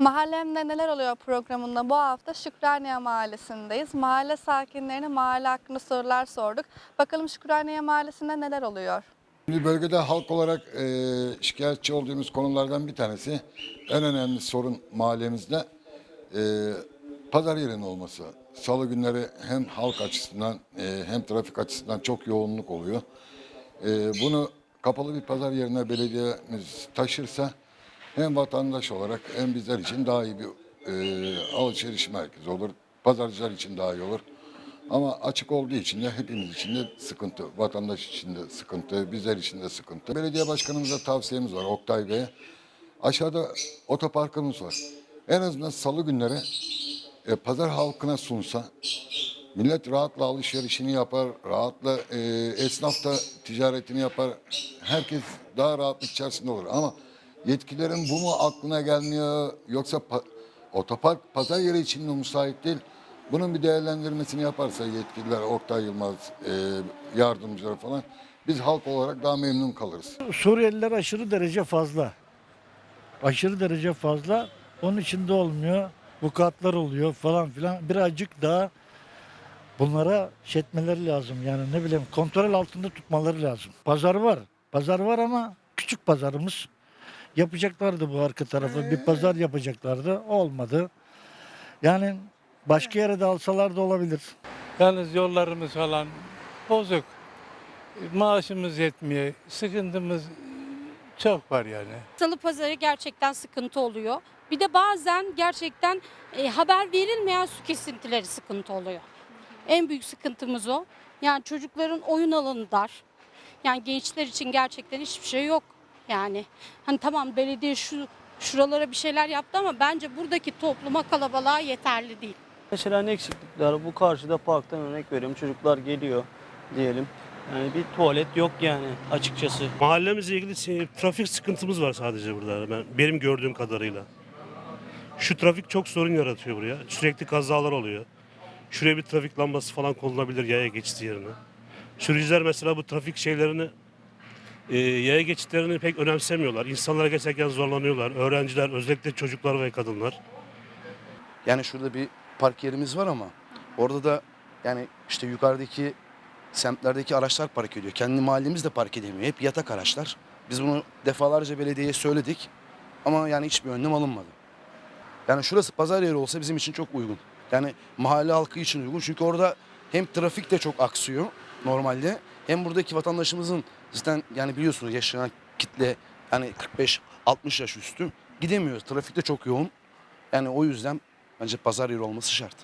Mahallemde neler oluyor programında bu hafta Şükraniye Mahallesi'ndeyiz. Mahalle sakinlerine mahalle hakkında sorular sorduk. Bakalım Şükraniye Mahallesi'nde neler oluyor? Şimdi bölgede halk olarak e, şikayetçi olduğumuz konulardan bir tanesi en önemli sorun mahallemizde e, pazar yerinin olması. Salı günleri hem halk açısından e, hem trafik açısından çok yoğunluk oluyor. E, bunu kapalı bir pazar yerine belediyemiz taşırsa hem vatandaş olarak hem bizler için daha iyi bir e, alışveriş merkezi olur. Pazarcılar için daha iyi olur. Ama açık olduğu için de hepimiz için de sıkıntı. Vatandaş için de sıkıntı, bizler için de sıkıntı. Belediye başkanımıza tavsiyemiz var Oktay Bey'e. Aşağıda otoparkımız var. En azından salı günleri e, pazar halkına sunsa millet rahatla alışverişini yapar, rahatla e, esnaf da ticaretini yapar. Herkes daha rahatlık içerisinde olur. Ama yetkililerin bu mu aklına gelmiyor yoksa pa- otopark pazar yeri için mi müsait değil? Bunun bir değerlendirmesini yaparsa yetkililer, Oktay Yılmaz, e, yardımcıları falan biz halk olarak daha memnun kalırız. Suriyeliler aşırı derece fazla. Aşırı derece fazla. Onun içinde olmuyor. Vukuatlar oluyor falan filan. Birazcık daha bunlara şey etmeleri lazım. Yani ne bileyim kontrol altında tutmaları lazım. Pazar var. Pazar var ama küçük pazarımız. Yapacaklardı bu arka tarafı. Bir pazar yapacaklardı. Olmadı. Yani başka yere de alsalar da olabilir. Yalnız yollarımız falan bozuk. Maaşımız yetmiyor. Sıkıntımız çok var yani. Salı pazarı gerçekten sıkıntı oluyor. Bir de bazen gerçekten e, haber verilmeyen su kesintileri sıkıntı oluyor. En büyük sıkıntımız o. Yani çocukların oyun alanı dar. Yani gençler için gerçekten hiçbir şey yok. Yani hani tamam belediye şu şuralara bir şeyler yaptı ama bence buradaki topluma kalabalığa yeterli değil. Mesela ne eksiklikler? Bu karşıda parktan örnek veriyorum. Çocuklar geliyor diyelim. Yani bir tuvalet yok yani açıkçası. Mahallemizle ilgili si- trafik sıkıntımız var sadece burada. Ben, benim gördüğüm kadarıyla. Şu trafik çok sorun yaratıyor buraya. Sürekli kazalar oluyor. Şuraya bir trafik lambası falan konulabilir yaya geçidi yerine. Sürücüler mesela bu trafik şeylerini e, yaya geçitlerini pek önemsemiyorlar. İnsanlara geçerken zorlanıyorlar. Öğrenciler, özellikle çocuklar ve kadınlar. Yani şurada bir park yerimiz var ama orada da yani işte yukarıdaki semtlerdeki araçlar park ediyor. Kendi mahallemiz de park edemiyor. Hep yatak araçlar. Biz bunu defalarca belediyeye söyledik ama yani hiçbir önlem alınmadı. Yani şurası pazar yeri olsa bizim için çok uygun. Yani mahalle halkı için uygun. Çünkü orada hem trafik de çok aksıyor normalde hem buradaki vatandaşımızın zaten yani biliyorsunuz yaşayan kitle yani 45-60 yaş üstü gidemiyor. Trafik de çok yoğun. Yani o yüzden bence pazar yeri olması şart.